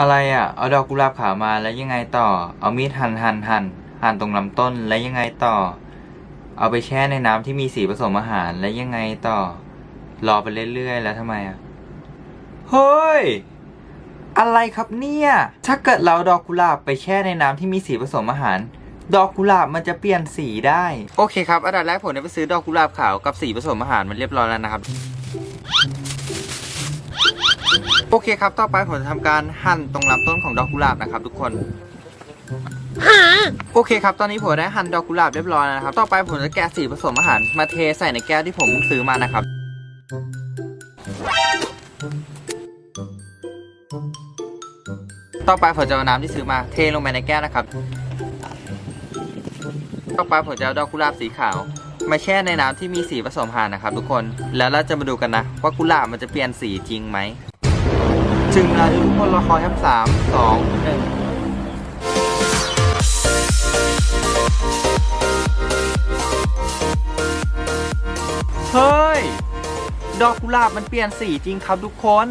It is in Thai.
อะไรอะ เอาดอกกุหลาบขาวมาแล้วยังไงต่อ เอามีดหั่นหั่นหั่นหั่นตรงลำต้นแล้วยังไงต่อ เอาไปแช่ในน้ำที่มีสีผสมอาหารแล้วยังไงต่อ รอไปเรื่อยๆแล้วทำไมอะ เฮ้ย อะไรครับเนี่ย ถ้าเกิดเราเอาดอกกุหลาบไปแช่ในน้ำที่มีสีผสมอาหาร ดอกกุหลาบมันจะเปลี่ยนสีได้ โอเคครับ อันดับแรกผมได้ไปซื้อดอกกุหลาบขาวกับสีผสมอาหารมันเรียบร้อยแล้วนะครับ โอเคครับ ต่อไปผมจะทำการหั่นตรงลำต้นของดอกกุหลาบนะครับทุกคนโอเคครับ ตอนนี้ผมได้หั่นดอกกุหลาบเรียบร้อยแล้วนะครับ ต่อไปผมจะแกะสีผสมอาหารมาเทใส่ในแก้วที่ผมเพิ่งซื้อมานะครับ ต่อไปผมจะเอาน้ำที่ซื้อมาเทลงไปในแก้วนะครับ ต่อไปผมจะเอาดอกกุหลาบสีขาว มาแช่ในน้ำที่มีสีผสมอาหารนะครับ ทุกคน แล้วเราจะมาดูกันนะ ว่ากุหลาบมันจะเปลี่ยนสีจริงไหม ถึงอายุคนรอคอยครับสามสองหนึ่งเฮ้ย ดอกกุหลาบมันเปลี่ยนสีจริงครับทุกคน